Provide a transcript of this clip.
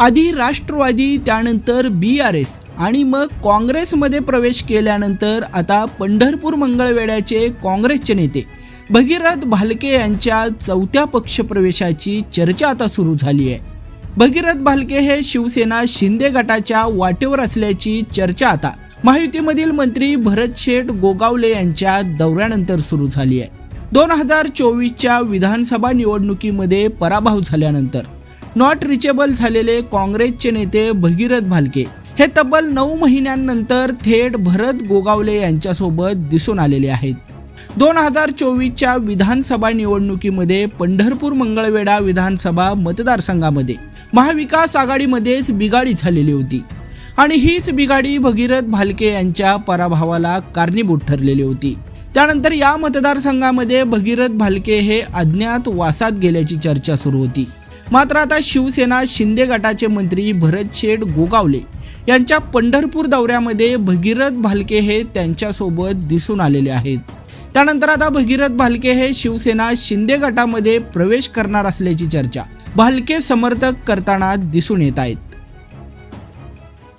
आधी राष्ट्रवादी त्यानंतर बी R S आणि मग काँग्रेसमध्ये प्रवेश केल्यानंतर आता पंढरपूर मंगळवेड्याचे काँग्रेसचे नेते. भगीरथ भालके यांच्या चौथ्या पक्षप्रवेशाची चर्चा आता सुरू झाली आहे. भगीरथ भालके हे शिवसेना शिंदे गटाच्या वाटेवर असल्याची चर्चा आता महायुतीमधील मंत्री भरत शेठ गोगावले यांच्या दौऱ्यानंतर सुरू झाली आहे. दोन हजार चोवीसच्या विधानसभा निवडणुकीमध्ये पराभव झाल्यानंतर नॉट रिचेबल झालेले काँग्रेसचे नेते भगीरथ भालके. हे तब्बल नऊ महिन्यांनंतर थेट भरत गोगावले यांच्यासोबत दिसून आलेले आहेत. दोन हजार चोवीसच्या विधानसभा निवडणुकीमध्ये पंढरपूर मंगळवेढा विधानसभा मतदारसंघामध्ये महाविकास आघाडीमध्येच बिघाडी झालेली होती. आणि हीच बिघाडी भगीरथ भालके यांच्या पराभवाला कारणीभूत ठरलेली होती. त्यानंतर या मतदारसंघामध्ये भगीरथ भालके हे अज्ञात वासात गेल्याची चर्चा सुरू होती. मात्र आता शिवसेना शिंदे गटाचे मंत्री भरत शेठ गोगावले यांच्या पंढरपूर दौऱ्यामध्ये भगीरथ भालके हे त्यांच्यासोबत दिसून आलेले आहेत. त्यानंतर आता भगीरथ भालके हे शिवसेना शिंदे गटामध्ये प्रवेश करणार असल्याची चर्चा भालके समर्थक करताना दिसून येत आहेत.